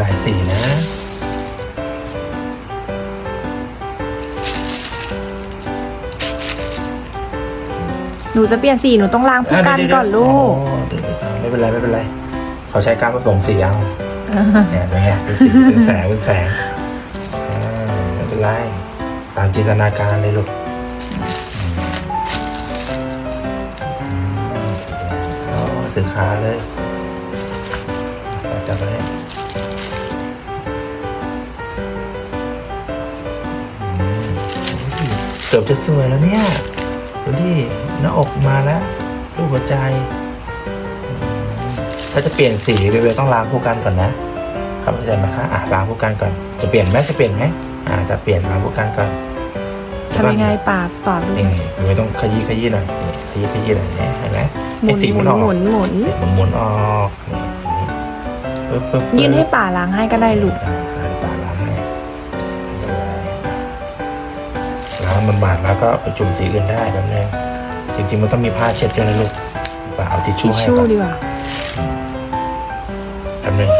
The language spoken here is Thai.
หลายสีนะหนูจะเปลี่ยนสีหนูต้องล้างผู้กันก่อนลูกอ๋อเดี๋ยวๆไม่เป็นไรไม่เป็นไร เขาใช้การผสมสีเอาเนี่ยเป็นไงเป็นสีเป็นแสงเป็นแสงอ่าไม่เป็นไรตามจินตนาการเลยลูกอืมอืมอ๋อถือขาเลยจับไป เกือบจะสวยแล้วเนี่ยดูดิหน้าอกมาแล้วรูปหัวใจอืมถ้าจะเปลี่ยนสีเบลต้องล้างผู้กันก่อนนะเข้าใจไหมคะอะล้างผู้กันก่อน จะเปลี่ยนไหมจะเปลี่ยนไหมอ่าจะเปลี่ยนล้างผู้กันก่อนทำยังไงป่าสอนลูนี่กเบลต้องขยี้ขยี้หน่อยขยี้ขยี้หน่อยเนี่ยเห็นไหมหมุไอ้นสีหมัมุนนออกหมุนหมุนหมุนหมุนออกนี่ปึ๊บปึ๊บปึ๊บยื่นให้ป่าล้างให้ก็ได้ลูก ล้างมันบาดแล้วก็ไปจุ่มสีอื่นได้แบบนึงจริงๆมันต้องมีผ้าเช็ดด้วยนะลูกป่าเอาทิชทิชู่ชให้ชู่ก่อนดีกว่าแป๊บนึง